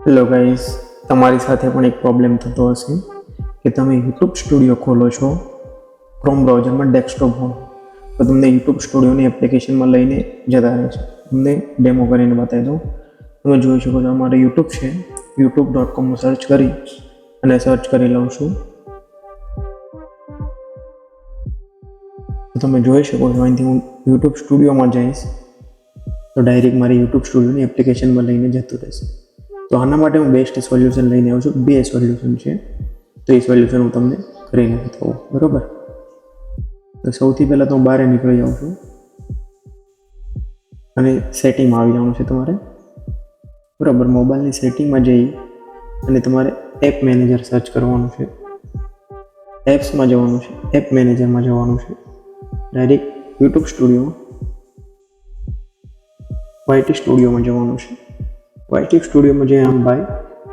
Hello guys તમારી સાથે પણ એક પ્રોબ્લેમ થતો હશે કે તમે યુટ્યુબ સ્ટુડિયો ખોલો છો ક્રોમ બ્રાઉઝરમાં ડેસ્કટોપમાં તો તમને યુટ્યુબ સ્ટુડિયોની એપ્લિકેશનમાં લઈને જતા રહે છે. તમને ડેમો કરીને બતાવી દઉં. તમે જોઈ શકો છો અમારે યુટ્યુબ છે. યુટ્યુબ ડોટ કોમમાં સર્ચ કરી અને સર્ચ કરી લઉં છું. તમે જોઈ શકો છો, અહીંથી હું યુટ્યુબ સ્ટુડિયોમાં જઈશ. તો ડાયરેક્ટ મારી યુટ્યુબ સ્ટુડિયોની એપ્લિકેશનમાં લઈને જતું રહેશે. તો આના માટે હું બેસ્ટ સોલ્યુશન લઈને આવું છું. બે સોલ્યુશન છે. તો એ સોલ્યુશન હું તમને કરીને બતાવું. બરાબર? તો સૌથી પહેલાં તો હું બહાર નીકળી જાઉં છું. અને સેટિંગમાં આવી જવાનું છે તમારે. બરાબર? મોબાઈલની સેટિંગમાં જઈ અને તમારે એપ મેનેજર સર્ચ કરવાનું છે. એપ્સમાં જવાનું છે. એપ મેનેજરમાં જવાનું છે. ડાયરેક્ટ યુટ્યુબ સ્ટુડિયોમાં વાયટી સ્ટુડિયોમાં જવાનું છે. વાયટી સ્ટુડિયોમાં જે આમ બાય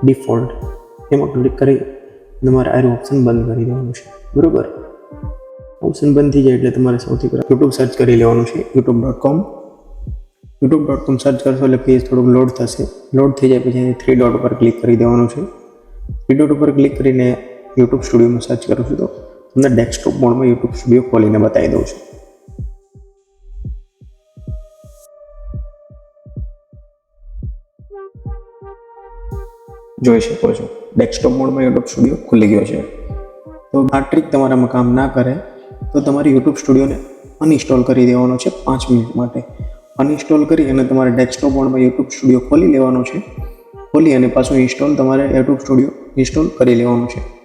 ડિફોલ્ટ એમાં ક્લિક કરી તમારે આરું ઓપ્શન બંધ કરી દેવાનું છે. બરાબર? ઓપ્શન બંધ થઈ જાય એટલે તમારે સૌથી પહેલાં યુટ્યુબ સર્ચ કરી લેવાનું છે. YouTube dot com YouTube dot com search કરશો એટલે પેજ થોડુંક લોડ થશે. લોડ થઈ જાય પછી થ્રી ડોટ ઉપર ક્લિક કરી દેવાનું છે. થ્રી ડોટ ઉપર ક્લિક કરીને યુટ્યુબ સ્ટુડિયોમાં સર્ચ કરું છું તો તમને ડેસ્કટોપ મોડમાં યુટ્યુબ સ્ટુડિયો ખોલીને બતાવી દઉં છું. જોઈ શકો છો. ડેસ્કટોપ મોડમાં યુટ્યુબ સ્ટુડિયો ખુલી ગયો છે. તો આ ટ્રીક તમારામાં કામ ના કરે, તો તમારે યુટ્યુબ સ્ટુડિયોને અનઇન્સ્ટોલ કરી દેવાનો છે પાંચ મિનિટ માટે. અનઇન્સ્ટોલ કરી અને તમારે ડેસ્કટોપ મોડમાં યુટ્યુબ સ્ટુડિયો ખોલી લેવાનો છે. ખોલી અને પાછું ઇન્સ્ટોલ તમારે યુટ્યુબ સ્ટુડિયો ઇન્સ્ટોલ કરી લેવાનું છે.